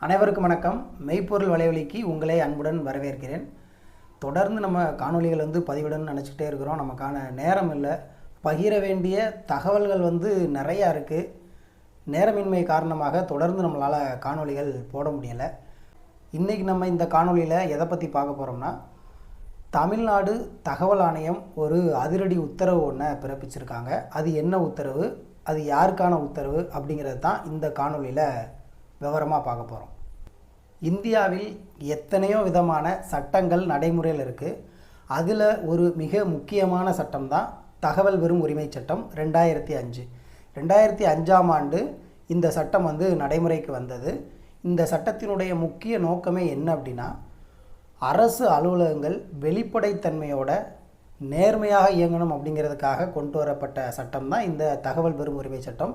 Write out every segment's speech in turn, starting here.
அனைவருக்கும் வணக்கம். மெய்ப்பொருள் வலைவலிக்கு உங்களை அன்புடன் வரவேற்கிறேன். தொடர்ந்து நம்ம காணொளிகள் வந்து பதிவிடணும்னு நினச்சிக்கிட்டே இருக்கிறோம். நமக்கான நேரம் இல்லை. பகிர வேண்டிய தகவல்கள் வந்து நிறையா இருக்குது நேரமின்மை காரணமாக தொடர்ந்து நம்மளால் காணொளிகள் போட முடியலை. இன்றைக்கி நம்ம இந்த காணொளியில் எதை பற்றி பார்க்க போகிறோம்னா தமிழ்நாடு தகவல் ஆணையம் ஒரு அதிரடி உத்தரவு ஒன்றை பிறப்பிச்சிருக்காங்க. அது என்ன உத்தரவு? அது யாருக்கான உத்தரவு? அப்படிங்கிறது தான் இந்த காணொளியில் விவரமாக பார்க்க போகிறோம் இந்தியாவில் எத்தனையோ விதமான சட்டங்கள் நடைமுறையில் இருக்குது அதில் ஒரு மிக முக்கியமான சட்டம் தான் தகவல் பெறும் உரிமை சட்டம் ரெண்டாயிரத்தி அஞ்சு. ரெண்டாயிரத்தி அஞ்சாம் ஆண்டு இந்த சட்டம் வந்து நடைமுறைக்கு வந்தது. இந்த சட்டத்தினுடைய முக்கிய நோக்கமே என்ன அப்படின்னா அரசு அலுவலகங்கள் வெளிப்படைத்தன்மையோட நேர்மையாக இயங்கணும் அப்படிங்கிறதுக்காக கொண்டு வரப்பட்ட சட்டம் தான் இந்த தகவல் பெறும் உரிமை சட்டம்.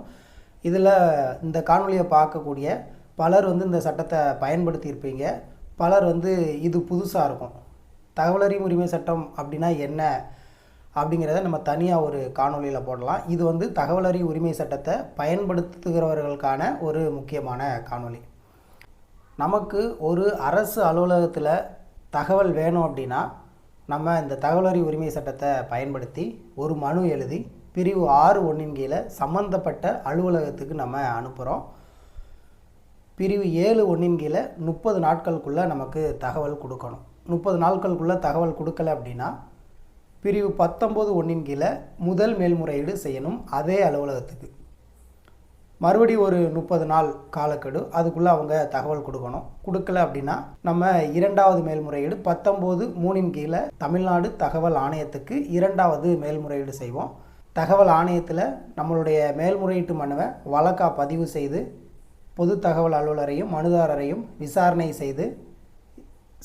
இதில் இந்த காணொலியை பார்க்கக்கூடிய பலர் வந்து இந்த சட்டத்தை பயன்படுத்தியிருப்பீங்க. பலர் வந்து இது புதுசாக இருக்கும். தகவலறியும் உரிமை சட்டம் அப்படின்னா என்ன? அப்படிங்கிறத நம்ம தனியாக ஒரு காணொலியில் போடலாம். இது வந்து தகவலறி உரிமை சட்டத்தை பயன்படுத்துகிறவர்களுக்கான ஒரு முக்கியமான காணொளி. நமக்கு ஒரு அரசு அலுவலகத்தில் தகவல் வேணும் அப்படின்னா நம்ம இந்த தகவலறி உரிமை சட்டத்தை பயன்படுத்தி ஒரு மனு எழுதி பிரிவு ஆறு ஒன்றின் கீழே சம்மந்தப்பட்ட அலுவலகத்துக்கு நம்ம அனுப்புகிறோம் பிரிவு ஏழு ஒன்றின் கீழே முப்பது நாட்களுக்குள்ளே நமக்கு தகவல் கொடுக்கணும். முப்பது நாட்களுக்குள்ளே தகவல் கொடுக்கல அப்படின்னா பிரிவு பத்தொம்போது ஒன்றின் கீழே முதல் மேல்முறையீடு செய்யணும் அதே அலுவலகத்துக்கு. மறுபடி ஒரு முப்பது நாள் காலக்கெடு அதுக்குள்ளே அவங்க தகவல் கொடுக்கணும். கொடுக்கல அப்படின்னா நம்ம இரண்டாவது மேல்முறையீடு பத்தொம்போது மூணின் கீழே தமிழ்நாடு தகவல் ஆணையத்துக்கு இரண்டாவது மேல்முறையீடு செய்வோம். தகவல் ஆணையத்தில் நம்மளுடைய மேல்முறையீட்டு மனுவை வழக்காக பதிவு செய்து பொது தகவல் அலுவலரையும் மனுதாரரையும் விசாரணை செய்து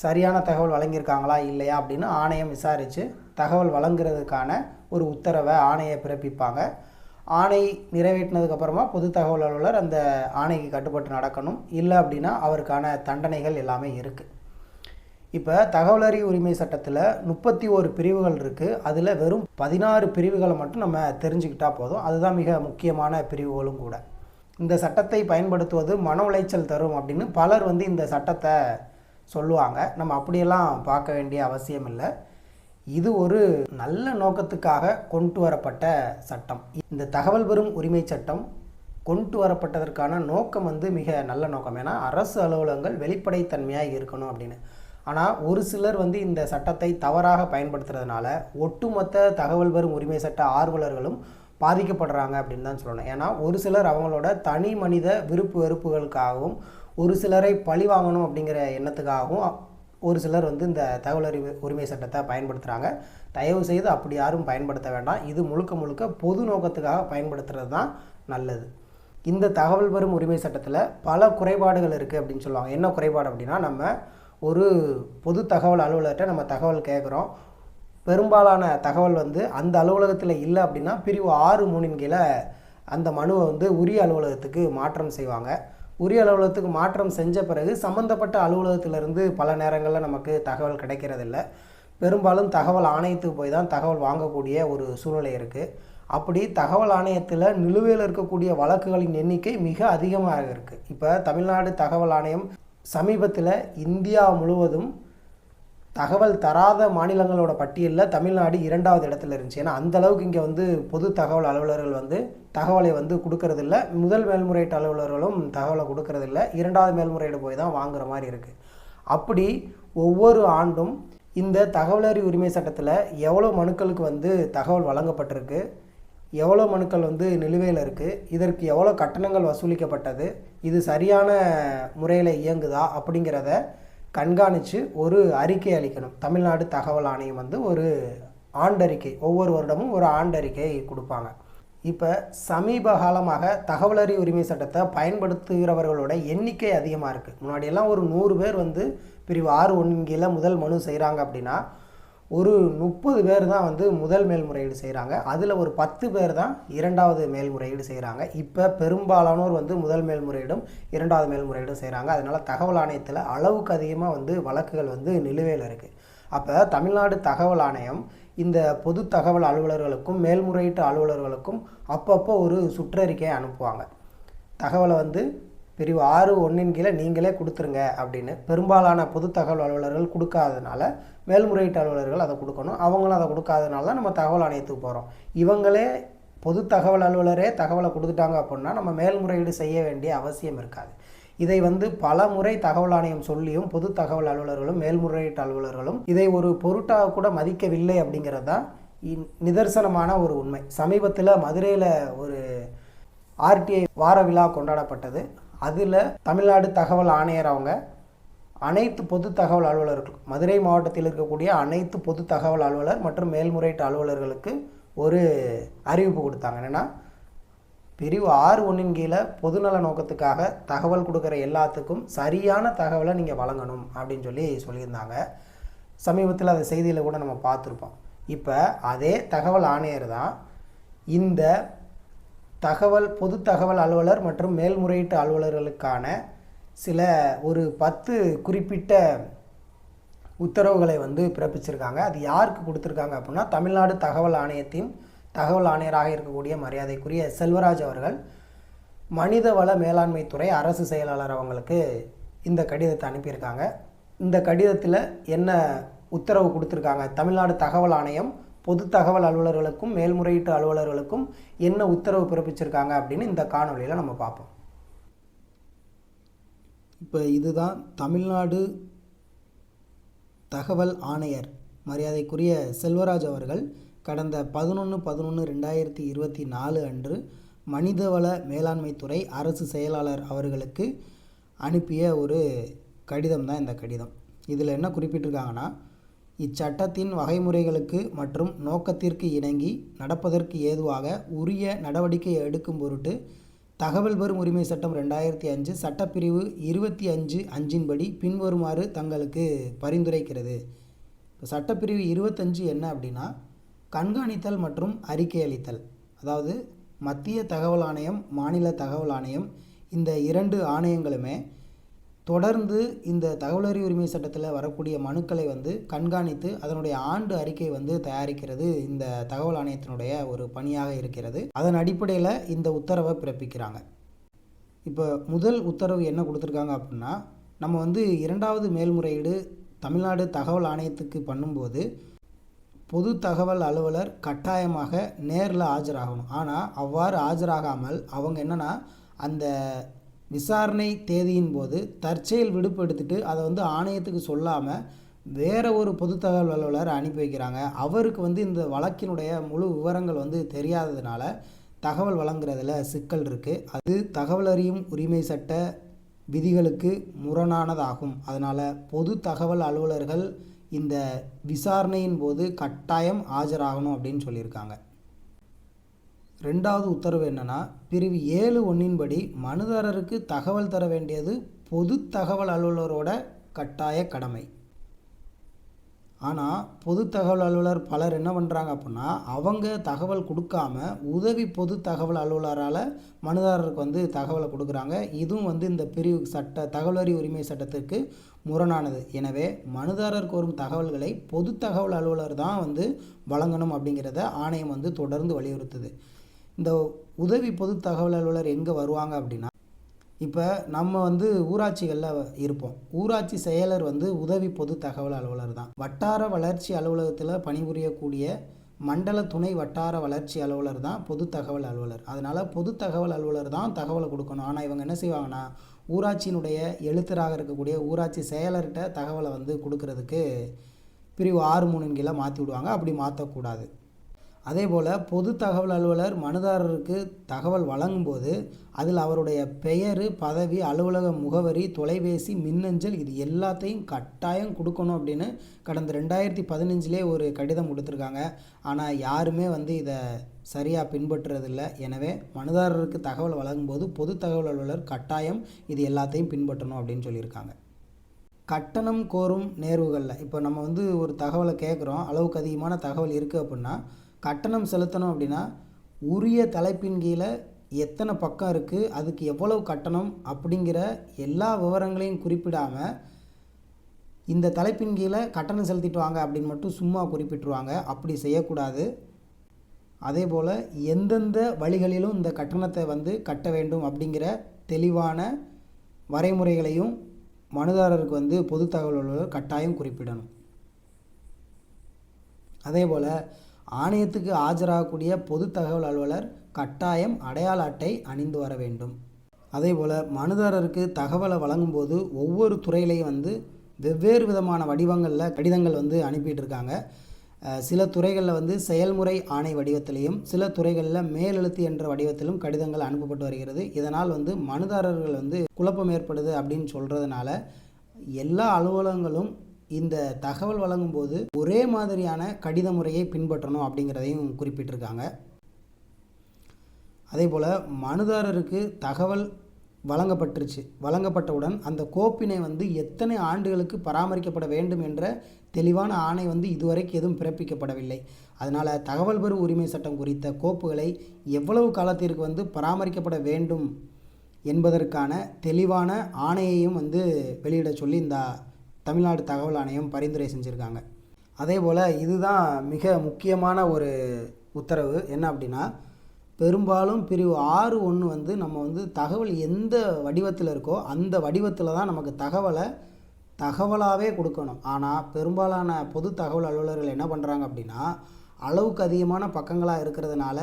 சரியான தகவல் வழங்கியிருக்காங்களா இல்லையா அப்படின்னு ஆணையம் விசாரித்து தகவல் வழங்குறதுக்கான ஒரு உத்தரவை ஆணையை பிறப்பிப்பாங்க. ஆணை நிறைவேற்றினதுக்கப்புறமா பொது தகவல் அலுவலர் அந்த ஆணைக்கு கட்டுப்பட்டு நடக்கணும். இல்லை அப்படின்னா அவருக்கான தண்டனைகள் எல்லாமே இருக்குது இப்போ தகவலறி உரிமை சட்டத்தில் முப்பத்தி ஒரு பிரிவுகள் இருக்குது அதில் வெறும் பதினாறு பிரிவுகளை மட்டும் நம்ம தெரிஞ்சுக்கிட்டால் போதும். அதுதான் மிக முக்கியமான பிரிவுகளும் கூட. இந்த சட்டத்தை பயன்படுத்துவது மன உளைச்சல் தரும் அப்படின்னு பலர் வந்து இந்த சட்டத்தை சொல்லுவாங்க. நம்ம அப்படியெல்லாம் பார்க்க வேண்டிய அவசியம் இல்லை. இது ஒரு நல்ல நோக்கத்துக்காக கொண்டு வரப்பட்ட சட்டம். இந்த தகவல் பெறும் உரிமை சட்டம் கொண்டு வரப்பட்டதற்கான நோக்கம் வந்து மிக நல்ல நோக்கம். ஏன்னா அரசு அலுவலகங்கள் வெளிப்படைத்தன்மையாக இருக்கணும் அப்படின்னு. ஆனால் ஒரு சிலர் வந்து இந்த சட்டத்தை தவறாக பயன்படுத்துறதுனால ஒட்டுமொத்த தகவல் பெறும் உரிமை சட்ட ஆர்வலர்களும் பாதிக்கப்படுறாங்க அப்படின்னு தான் சொல்லணும். ஏன்னா ஒரு சிலர் அவங்களோட தனி மனித விருப்பு வெறுப்புகளுக்காகவும் ஒரு சிலரை பழி வாங்கணும் அப்படிங்கிற எண்ணத்துக்காகவும் ஒரு சிலர் வந்து இந்த தகவல் அறிவு உரிமை சட்டத்தை பயன்படுத்துகிறாங்க தயவு செய்து அப்படி யாரும் பயன்படுத்த வேண்டாம். இது முழுக்க முழுக்க பொது நோக்கத்துக்காக பயன்படுத்துறது தான் நல்லது. இந்த தகவல் பெறும் உரிமை சட்டத்தில் பல குறைபாடுகள் இருக்குது அப்படின்னு சொல்லுவாங்க. என்ன குறைபாடு அப்படின்னா நம்ம ஒரு பொது தகவல் அலுவலர்கிட்ட நம்ம தகவல் கேட்குறோம் பெரும்பாலான தகவல் வந்து அந்த அலுவலகத்தில் இல்லை அப்படின்னா பிரிவு ஆறு மூணின் கீழே அந்த மனுவை வந்து உரிய அலுவலகத்துக்கு மாற்றம் செய்வாங்க. உரிய அலுவலகத்துக்கு மாற்றம் செஞ்ச பிறகு சம்மந்தப்பட்ட அலுவலகத்திலிருந்து பல நேரங்களில் நமக்கு தகவல் கிடைக்கிறதில்ல. பெரும்பாலும் தகவல் ஆணையத்துக்கு போய் தான் தகவல் வாங்கக்கூடிய ஒரு சூழ்நிலை இருக்குது அப்படி தகவல் ஆணையத்தில் நிலுவையில் இருக்கக்கூடிய வழக்குகளின் எண்ணிக்கை மிக அதிகமாக இருக்குது இப்போ தமிழ்நாடு தகவல் ஆணையம் சமீபத்தில் இந்தியா முழுவதும் தகவல் தராத மாநிலங்களோட பட்டியலில் தமிழ்நாடு இரண்டாவது இடத்துல இருந்துச்சு. ஏன்னா அந்த அளவுக்கு இங்கே வந்து பொது தகவல் அலுவலர்கள் வந்து தகவலை வந்து கொடுக்கறதில்ல. முதல் மேல்முறையீட்டு அலுவலர்களும் தகவலை கொடுக்கறதில்ல. இரண்டாவது மேல்முறையீடு போய் தான் வாங்குற மாதிரி இருக்குது அப்படி ஒவ்வொரு ஆண்டும் இந்த தகவலறி உரிமை சட்டத்தில் எவ்வளோ மனுக்களுக்கு வந்து தகவல் வழங்கப்பட்டிருக்கு? எவ்வளோ மனுக்கள் வந்து நிலுவையில் இருக்குது இதற்கு எவ்வளோ கட்டணங்கள் வசூலிக்கப்பட்டது? இது சரியான முறையில் இயங்குதா? அப்படிங்கிறத கண்காணித்து ஒரு அறிக்கை அளிக்கணும். தமிழ்நாடு தகவல் ஆணையம் வந்து ஒரு ஆண்டறிக்கை ஒவ்வொரு வருடமும் ஒரு ஆண்டறிக்கை கொடுப்பாங்க. இப்போ சமீப காலமாக தகவலறி உரிமை சட்டத்தை பயன்படுத்துகிறவர்களோட எண்ணிக்கை அதிகமாக இருக்குது முன்னாடியெல்லாம் ஒரு நூறு பேர் வந்து பிரிவு ஆறு ஒன்றின் முதல் மனு செய்கிறாங்க அப்படின்னா ஒரு முப்பது பேர் தான் வந்து முதல் மேல்முறையீடு செய்கிறாங்க அதில் ஒரு பத்து பேர் தான் இரண்டாவது மேல்முறையீடு செய்கிறாங்க இப்போ பெரும்பாலானோர் வந்து முதல் மேல்முறையீடும் இரண்டாவது மேல்முறையீடும் செய்கிறாங்க அதனால் தகவல் ஆணையத்தில் அளவுக்கு அதிகமாக வந்து வழக்குகள் வந்து நிலுவையில் இருக்குது அப்போ தமிழ்நாடு தகவல் ஆணையம் இந்த பொது தகவல் அலுவலர்களுக்கும் மேல்முறையீட்டு அலுவலர்களுக்கும் அப்பப்போ ஒரு சுற்றறிக்கையை அனுப்புவாங்க. தகவலை வந்து பிரிவு ஆறு ஒன்றின் கீழே நீங்களே கொடுத்துருங்க அப்படின்னு பெரும்பாலான பொது தகவல் அலுவலர்கள் கொடுக்காதனால மேல்முறையீட்டு அலுவலர்கள் அதை கொடுக்கணும். அவங்களும் அதை கொடுக்காதனால தான் நம்ம தகவல் ஆணையத்துக்கு போகிறோம் இவங்களே பொது தகவல் அலுவலரே தகவலை கொடுத்துட்டாங்க அப்படின்னா நம்ம மேல்முறையீடு செய்ய வேண்டிய அவசியம் இருக்காது. இதை வந்து பல முறை தகவல் ஆணையம் சொல்லியும் பொது தகவல் அலுவலர்களும் மேல்முறையீட்டு அலுவலர்களும் இதை ஒரு பொருட்டாக கூட மதிக்கவில்லை அப்படிங்கிறது தான் நிதர்சனமான ஒரு உண்மை. சமீபத்தில் மதுரையில் ஒரு ஆர்டிஐ வார விழா கொண்டாடப்பட்டது. அதில் தமிழ்நாடு தகவல் ஆணையர் அவங்க அனைத்து பொது தகவல் அலுவலர்கள் மதுரை மாவட்டத்தில் இருக்கக்கூடிய அனைத்து பொது தகவல் அலுவலர் மற்றும் மேல்முறையீட்டு அலுவலர்களுக்கு ஒரு அறிவிப்பு கொடுத்தாங்க. என்னென்னா பிரிவு ஆறு ஒன்றின் கீழே பொதுநல நோக்கத்துக்காக தகவல் கொடுக்குற எல்லாத்துக்கும் சரியான தகவலை நீங்கள் வழங்கணும் அப்படின்னு சொல்லி சொல்லியிருந்தாங்க. சமீபத்தில் அந்த செய்தியில் கூட நம்ம பார்த்துருப்போம். இப்போ அதே தகவல் ஆணையர் தான் இந்த தகவல் பொது தகவல் அலுவலர் மற்றும் மேல்முறையீட்டு அலுவலர்களுக்கான சில ஒரு பத்து குறிப்பிட்ட உத்தரவுகளை வந்து பிறப்பிச்சிருக்காங்க. அது யாருக்கு கொடுத்துருக்காங்க அப்படின்னா தமிழ்நாடு தகவல் ஆணையத்தின் தகவல் ஆணையராக இருக்கக்கூடிய மரியாதைக்குரிய செல்வராஜ் அவர்கள் மனிதவள மேலாண்மை துறை அரசு செயலாளர் அவங்களுக்கு இந்த கடிதத்தை அனுப்பியிருக்காங்க. இந்த கடிதத்தில் என்ன உத்தரவு கொடுத்துருக்காங்க? தமிழ்நாடு தகவல் ஆணையம் பொது தகவல் அலுவலர்களுக்கும் மேல்முறையீட்டு அலுவலர்களுக்கும் என்ன உத்தரவு பிறப்பிச்சிருக்காங்க அப்படின்னு இந்த காணொலியில் நம்ம பார்ப்போம். இப்போ இதுதான் தமிழ்நாடு தகவல் ஆணையர் மரியாதைக்குரிய செல்வராஜ் அவர்கள் கடந்த பதினொன்று பதினொன்று ரெண்டாயிரத்தி இருபத்தி நாலு அன்று மனிதவள மேலாண்மைத்துறை அரசு செயலாளர் அவர்களுக்கு அனுப்பிய ஒரு கடிதம் தான் இந்த கடிதம். இதில் என்ன குறிப்பிட்டிருக்காங்கன்னா இச்சட்டத்தின் வகைமுறைகளுக்கு மற்றும் நோக்கத்திற்கு இணங்கி நடப்பதற்கு ஏதுவாக உரிய நடவடிக்கை எடுக்கும் பொருட்டு தகவல் பெறும் உரிமை சட்டம் ரெண்டாயிரத்தி அஞ்சு சட்டப்பிரிவு இருபத்தி அஞ்சு அஞ்சின்படி பின்வருமாறு தங்களுக்கு பரிந்துரைக்கிறது. இப்போ சட்டப்பிரிவு இருபத்தஞ்சு என்ன அப்படின்னா கண்காணித்தல் மற்றும் அறிக்கை அளித்தல் அதாவது மத்திய தகவல் ஆணையம் மாநில தகவல் ஆணையம் இந்த இரண்டு ஆணையங்களுமே தொடர்ந்து இந்த தகவலறி உரிமை சட்டத்தில் வரக்கூடிய மனுக்களை வந்து கண்காணித்து அதனுடைய ஆண்டு அறிக்கை வந்து தயாரிக்கிறது. இந்த தகவல் ஆணையத்தினுடைய ஒரு பணியாக இருக்கிறது. அதன் அடிப்படையில் இந்த உத்தரவை பிறப்பிக்கிறாங்க. இப்போ முதல் உத்தரவு என்ன கொடுத்துருக்காங்க அப்படின்னா நம்ம வந்து இரண்டாவது மேல்முறையீடு தமிழ்நாடு தகவல் ஆணையத்துக்கு பண்ணும்போது பொது தகவல் அலுவலர் கட்டாயமாக நேரில் ஆஜராகணும். ஆனால் அவ்வாறு ஆஜராகாமல் அவங்க என்னென்னா அந்த விசாரணை தேதியின் போது தற்செயல் விடுப்பு எடுத்துட்டு அதை வந்து ஆணையத்துக்கு சொல்லாமல் வேற ஒரு பொது தகவல் அலுவலர் அனுப்பி வைக்கிறாங்க. அவருக்கு வந்து இந்த வழக்கினுடைய முழு விவரங்கள் வந்து தெரியாததுனால தகவல் வழங்குறதுல சிக்கல் இருக்குது அது தகவல் அறியும் உரிமை சட்ட விதிகளுக்கு முரணானதாகும். அதனால் பொது தகவல் அலுவலர்கள் இந்த விசாரணையின் போது கட்டாயம் ஆஜராகணும் அப்படின்னு சொல்லியிருக்காங்க. ரெண்டாவது உத்தரவு என்னென்னா பிரிவு ஏழு ஒன்றின்படி மனுதாரருக்கு தகவல் தர வேண்டியது பொது தகவல் அலுவலரோட கட்டாய கடமை. ஆனால் பொது தகவல் அலுவலர் பலர் என்ன பண்ணுறாங்க அப்படின்னா அவங்க தகவல் கொடுக்காம உதவி பொது தகவல் அலுவலரால் மனுதாரருக்கு வந்து தகவலை கொடுக்குறாங்க. இதுவும் வந்து இந்த பிரிவு சட்ட தகவலறி உரிமை சட்டத்திற்கு முரணானது. எனவே மனுதாரர் கோரும் தகவல்களை பொது தகவல் அலுவலர் தான் வந்து வழங்கணும் அப்படிங்கிறத ஆணையம் வந்து தொடர்ந்து வலியுறுத்துது. இந்த உதவி பொது தகவல் அலுவலர் எங்கே வருவாங்க அப்படின்னா இப்போ நம்ம வந்து ஊராட்சிகளில் இருப்போம். ஊராட்சி செயலர் வந்து உதவி பொது தகவல் அலுவலர் தான். வட்டார வளர்ச்சி அலுவலகத்தில் பணிபுரியக்கூடிய மண்டல துணை வட்டார வளர்ச்சி அலுவலர் தான் பொது தகவல் அலுவலர். அதனால் பொது தகவல் அலுவலர் தான் தகவலை கொடுக்கணும். ஆனால் இவங்க என்ன செய்வாங்கன்னா ஊராட்சியினுடைய எழுத்தராக இருக்கக்கூடிய ஊராட்சி செயலர்கிட்ட தகவலை வந்து கொடுக்கறதுக்கு பிரிவு ஆறு மூணின் கீழே மாற்றி விடுவாங்க. அப்படி மாற்றக்கூடாது அதே போல் பொது தகவல் அலுவலர் மனுதாரருக்கு தகவல் வழங்கும்போது அதில் அவருடைய பெயர் பதவி அலுவலக முகவரி தொலைபேசி மின்னஞ்சல் இது எல்லாத்தையும் கட்டாயம் கொடுக்கணும் அப்படின்னு கடந்த ரெண்டாயிரத்தி பதினஞ்சிலே ஒரு கடிதம் கொடுத்துருக்காங்க. ஆனால் யாருமே வந்து இதை சரியாக பின்பற்றுறதில்ல. எனவே மனுதாரருக்கு தகவல் வழங்கும்போது பொது தகவல் அலுவலர் கட்டாயம் இது எல்லாத்தையும் பின்பற்றணும் அப்படின்னு சொல்லியிருக்காங்க. கட்டணம் கோரும் நேர்வுகளில். இப்போ நம்ம வந்து ஒரு தகவலை கேட்குறோம் அளவுக்கு அதிகமான தகவல் இருக்குது அப்படின்னா கட்டணம் செலுத்தணும் அப்படின்னா உரிய தலைப்பின் கீழே எத்தனை பக்கம் இருக்குது அதுக்கு எவ்வளவு கட்டணம் அப்படிங்கிற எல்லா விவரங்களையும் குறிப்பிடாமல் இந்த தலைப்பின் கீழே கட்டணம் செலுத்திட்டு வாங்க அப்படின்னு மட்டும் சும்மா குறிப்பிட்டுருவாங்க. அப்படி செய்யக்கூடாது. அதே போல் எந்தெந்த வழிகளிலும் இந்த கட்டணத்தை வந்து கட்ட வேண்டும் அப்படிங்கிற தெளிவான வரைமுறைகளையும் மனுதாரருக்கு வந்து பொது தகவல் கட்டாயம் குறிப்பிடணும். அதே போல் ஆணையத்துக்கு ஆஜராகக்கூடிய பொது தகவல் அலுவலர் கட்டாயம் அடையாள அட்டை அணிந்து வர வேண்டும். அதேபோல் மனுதாரருக்கு தகவலை வழங்கும்போது ஒவ்வொரு துறையிலையும் வந்து வெவ்வேறு விதமான வடிவங்களில் கடிதங்கள் வந்து அனுப்பிட்டு இருக்காங்க சில துறைகளில் வந்து செயல்முறை ஆணை வடிவத்திலையும் சில துறைகளில் மேலெழுத்து என்ற வடிவத்திலும் கடிதங்கள் அனுப்பப்பட்டு வருகிறது. இதனால் வந்து மனுதாரர்கள் வந்து குழப்பம் ஏற்படுது அப்படின்னு சொல்கிறதுனால எல்லா அலுவலகங்களும் இந்த தகவல் வழங்கும்போது ஒரே மாதிரியான கடித முறையை பின்பற்றணும் அப்படிங்கிறதையும் குறிப்பிட்டிருக்காங்க. அதே போல் மனுதாரருக்கு தகவல் வழங்கப்பட்டுருச்சு. வழங்கப்பட்டவுடன் அந்த கோப்பினை வந்து எத்தனை ஆண்டுகளுக்கு பராமரிக்கப்பட வேண்டும் என்ற தெளிவான ஆணை வந்து இதுவரைக்கும் எதுவும் பிறப்பிக்கப்படவில்லை. அதனால் தகவல் பெறும் உரிமை சட்டம் குறித்த கோப்புகளை எவ்வளவு காலத்திற்கு வந்து பராமரிக்கப்பட வேண்டும் என்பதற்கான தெளிவான ஆணையையும் வந்து வெளியிட சொல்லி இந்த தமிழ்நாடு தகவல் ஆணையம் பரிந்துரை செஞ்சுருக்காங்க. அதே போல் இதுதான் மிக முக்கியமான ஒரு உத்தரவு. என்ன அப்படின்னா பெரும்பாலும் பிரிவு ஆறு ஒன்று வந்து நம்ம வந்து தகவல் எந்த வடிவத்தில் இருக்கோ அந்த வடிவத்தில் தான் நமக்கு தகவலை தகவலாகவே கொடுக்கணும். ஆனால் பெரும்பாலான பொது தகவல் அலுவலர்கள் என்ன பண்ணுறாங்க அப்படின்னா அளவுக்கு அதிகமான பக்கங்களாக இருக்கிறதுனால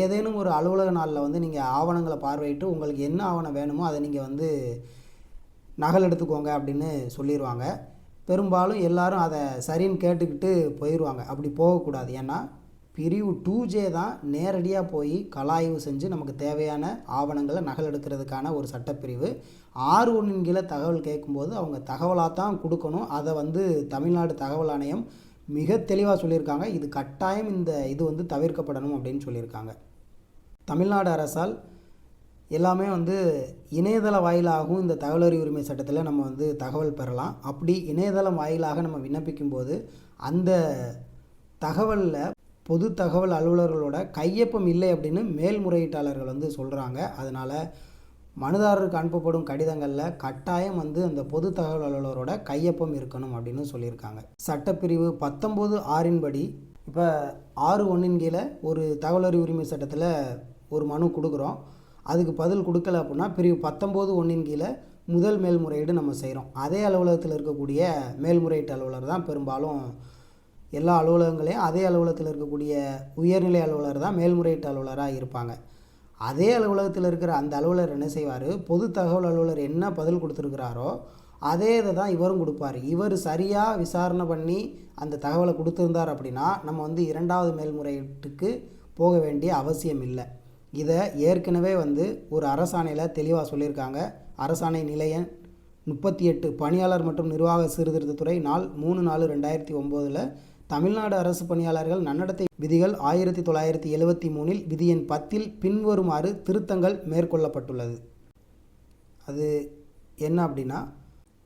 ஏதேனும் ஒரு அலுவலக நாளில் வந்து நீங்கள் ஆவணங்களை பார்வையிட்டு உங்களுக்கு என்ன ஆவணம் வேணுமோ அதை நீங்கள் வந்து நகல் எடுத்துக்கோங்க அப்படின்னு சொல்லிடுவாங்க பெரும்பாலும் எல்லாரும் அதை சரின்னு கேட்டுக்கிட்டு போயிடுவாங்க அப்படி போகக்கூடாது. ஏன்னா பிரிவு டூ ஜே தான் நேரடியாக போய் கலாய்வு செஞ்சு நமக்கு தேவையான ஆவணங்களை நகல் எடுக்கிறதுக்கான ஒரு சட்டப்பிரிவு. ஆறு ஒன்றின் கீழே தகவல் கேட்கும்போது அவங்க தகவலாக தான் கொடுக்கணும். அதை வந்து தமிழ்நாடு தகவல் ஆணையம் மிக தெளிவாக சொல்லியிருக்காங்க. இது கட்டாயம் இந்த இது வந்து தவிர்க்கப்படணும் அப்படின்னு சொல்லியிருக்காங்க. தமிழ்நாடு அரசால் எல்லாமே வந்து இணையதள வாயிலாகவும் இந்த தகவல் உரிமை சட்டத்தில் நம்ம வந்து தகவல் பெறலாம். அப்படி இணையதளம் வாயிலாக நம்ம விண்ணப்பிக்கும் போது அந்த தகவலில் பொது தகவல் அலுவலர்களோட கையொப்பம் இல்லை அப்படின்னு மேல்முறையீட்டாளர்கள் வந்து சொல்கிறாங்க அதனால் மனுதாரருக்கு அனுப்பப்படும் கடிதங்களில் கட்டாயம் வந்து அந்த பொது தகவல் அலுவலரோட கையொப்பம் இருக்கணும் அப்படின்னு சொல்லியிருக்காங்க. சட்டப்பிரிவு பத்தொம்போது ஆறின்படி இப்போ ஆறு ஒன்றின் கீழே ஒரு தகவல் உரிமை சட்டத்தில் ஒரு மனு கொடுக்குறோம். அதுக்கு பதில் கொடுக்கல அப்படின்னா பிரிவு பத்தொம்போது ஒன்றின் கீழே முதல் மேல்முறையீடு நம்ம செய்கிறோம் அதே அலுவலகத்தில் இருக்கக்கூடிய மேல்முறையீட்டு அலுவலர் தான் பெரும்பாலும் எல்லா அலுவலகங்களையும் அதே அலுவலகத்தில் இருக்கக்கூடிய உயர்நிலை அலுவலர் தான் மேல்முறையீட்டு அலுவலராக இருப்பாங்க. அதே அலுவலகத்தில் இருக்கிற அந்த அலுவலர் என்ன செய்வார்? பொது தகவல் அலுவலர் என்ன பதில் கொடுத்துருக்கிறாரோ அதே இதை தான் இவரும் கொடுப்பார். இவர் சரியாக விசாரணை பண்ணி அந்த தகவலை கொடுத்துருந்தார் அப்படின்னா நம்ம வந்து இரண்டாவது மேல்முறையீட்டுக்கு போக வேண்டிய அவசியம் இல்லை. இதை ஏற்கனவே வந்து ஒரு அரசாணையில் தெளிவாக சொல்லியிருக்காங்க. அரசாணை நிலையம் முப்பத்தி எட்டு பணியாளர் மற்றும் நிர்வாக சீர்திருத்தத்துறை நாள் மூணு நாலு ரெண்டாயிரத்தி ஒம்போதில் தமிழ்நாடு அரசு பணியாளர்கள் நன்னடத்தை விதிகள் ஆயிரத்தி தொள்ளாயிரத்தி எழுவத்தி மூணில் விதி எண் பத்தில் பின்வருமாறு திருத்தங்கள் மேற்கொள்ளப்பட்டுள்ளது. அது என்ன அப்படின்னா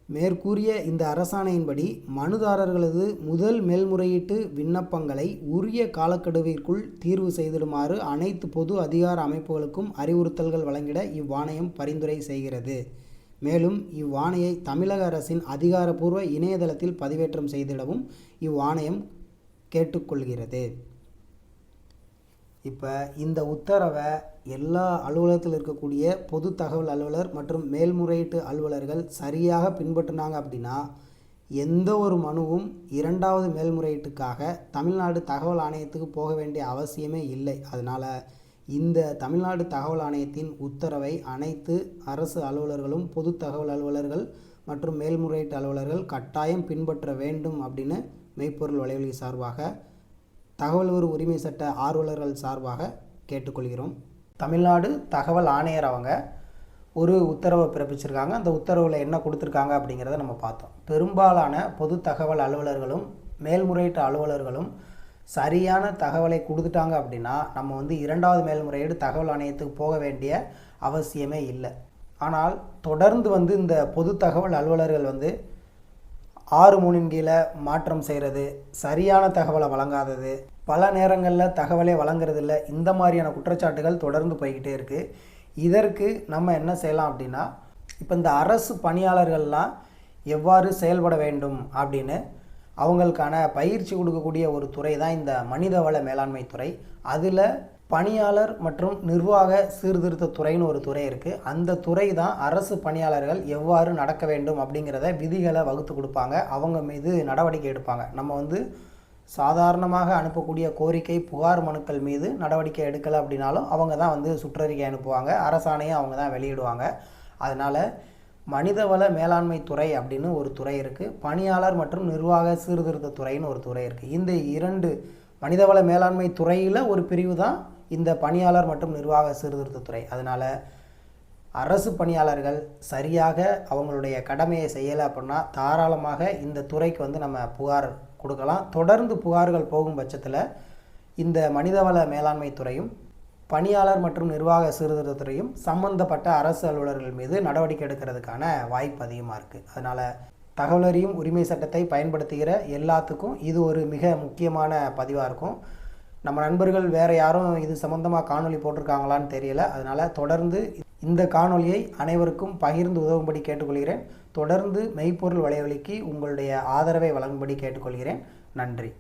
மேற்கூறிய இந்த அரசாணையின்படி மனுதாரர்களது முதல் மேல்முறையீட்டு விண்ணப்பங்களை உரிய காலக்கெடுவிற்குள் தீர்வு செய்திடுமாறு அனைத்து பொது அதிகார அமைப்புகளுக்கும் அறிவுறுத்தல்கள் வழங்கிட இவ்வாணையம் பரிந்துரை செய்கிறது. மேலும் இவ்வாணையை தமிழக அரசின் அதிகாரப்பூர்வ இணையதளத்தில் பதிவேற்றம் செய்திடவும் இவ்வாணையம் கேட்டுக்கொள்கிறது. இப்போ இந்த உத்தரவை எல்லா அலுவலகத்தில் இருக்கக்கூடிய பொது தகவல் அலுவலர் மற்றும் மேல்முறையீட்டு அலுவலர்கள் சரியாக பின்பற்றினாங்க அப்படின்னா எந்த ஒரு மனுவும் இரண்டாவது மேல்முறையீட்டுக்காக தமிழ்நாடு தகவல் ஆணையத்துக்கு போக வேண்டிய அவசியமே இல்லை. அதனால் இந்த தமிழ்நாடு தகவல் ஆணையத்தின் உத்தரவை அனைத்து அரசு அலுவலர்களும் பொது தகவல் அலுவலர்கள் மற்றும் மேல்முறையீட்டு அலுவலர்கள் கட்டாயம் பின்பற்ற வேண்டும் அப்படின்னு மெய்ப்பொருள் வலைவலி சார்பாக தகவல் ஒரு உரிமை சட்ட ஆர்வலர்கள் சார்பாக கேட்டுக்கொள்கிறோம். தமிழ்நாடு தகவல் ஆணையர் அவங்க ஒரு உத்தரவை பிறப்பிச்சிருக்காங்க. அந்த உத்தரவில் என்ன கொடுத்துருக்காங்க அப்படிங்கிறத நம்ம பார்த்தோம். பெரும்பாலான பொது தகவல் அலுவலர்களும் மேல்முறையீட்டு அலுவலர்களும் சரியான தகவலை கொடுத்துட்டாங்க அப்படின்னா நம்ம வந்து இரண்டாவது மேல்முறையீடு தகவல் ஆணையத்துக்கு போக வேண்டிய அவசியமே இல்லை. ஆனால் தொடர்ந்து வந்து இந்த பொது தகவல் அலுவலர்கள் வந்து ஆறு மூணின் கீழே மாற்றம் செய்கிறது. சரியான தகவலை வழங்காதது. பல நேரங்களில் தகவலே வழங்குறதில்ல. இந்த மாதிரியான குற்றச்சாட்டுகள் தொடர்ந்து போய்கிட்டே இருக்குது இதற்கு நம்ம என்ன செய்யலாம் அப்படின்னா இப்போ இந்த அரசு பணியாளர்கள்லாம் எவ்வாறு செயல்பட வேண்டும் அப்படின்னு அவங்களுக்கான பயிற்சி கொடுக்கக்கூடிய ஒரு துறை தான் இந்த மனிதவள மேலாண்மை துறை. அதில் பணியாளர் மற்றும் நிர்வாக சீர்திருத்த துறைன்னு ஒரு துறை இருக்குது அந்த துறை தான் அரசு பணியாளர்கள் எவ்வாறு நடக்க வேண்டும் அப்படிங்கிறத விதிகளை வகுத்து கொடுப்பாங்க. அவங்க மீது நடவடிக்கை எடுப்பாங்க. நம்ம வந்து சாதாரணமாக அனுப்பக்கூடிய கோரிக்கை புகார் மனுக்கள் மீது நடவடிக்கை எடுக்கலை அப்படின்னாலும் அவங்க தான் வந்து சுற்றறிக்கை அனுப்புவாங்க. அரசாணையை அவங்க தான் வெளியிடுவாங்க. அதனால் மனிதவள மேலாண்மை துறை அப்படின்னு ஒரு துறை இருக்குது பணியாளர் மற்றும் நிர்வாக சீர்திருத்த துறைன்னு ஒரு துறை இருக்குது இந்த இரண்டு மனிதவள மேலாண்மை துறையில் ஒரு பிரிவு தான் இந்த பணியாளர் மற்றும் நிர்வாக சீர்திருத்தத்துறை அதனால் அரசு பணியாளர்கள் சரியாக அவங்களுடைய கடமையை செய்யலை அப்படின்னா தாராளமாக இந்த துறைக்கு வந்து நம்ம புகார் கொடுக்கலாம். தொடர்ந்து புகார்கள் போகும் பட்சத்தில் இந்த மனிதவள மேலாண்மை துறையும் பணியாளர் மற்றும் நிர்வாக சீர்திருத்த துறையும் சம்பந்தப்பட்ட அரசு அலுவலர்கள் மீது நடவடிக்கை எடுக்கிறதுக்கான வாய்ப்பு அதிகமாக இருக்குது அதனால் தகவலறியும் உரிமை சட்டத்தை பயன்படுத்துகிற எல்லாத்துக்கும் இது ஒரு மிக முக்கியமான பதிவாக இருக்கும். நம்ம நண்பர்கள் வேறு யாரும் இது சம்மந்தமாக காணொளி போட்டிருக்காங்களான்னு தெரியல. அதனால் தொடர்ந்து இந்த காணொலியை அனைவருக்கும் பகிர்ந்து உதவும்படி கேட்டுக்கொள்கிறேன். தொடர்ந்து மெய்ப்பொருள் வலைவலிக்கு உங்களுடைய ஆதரவை வழங்கும்படி கேட்டுக்கொள்கிறேன். நன்றி.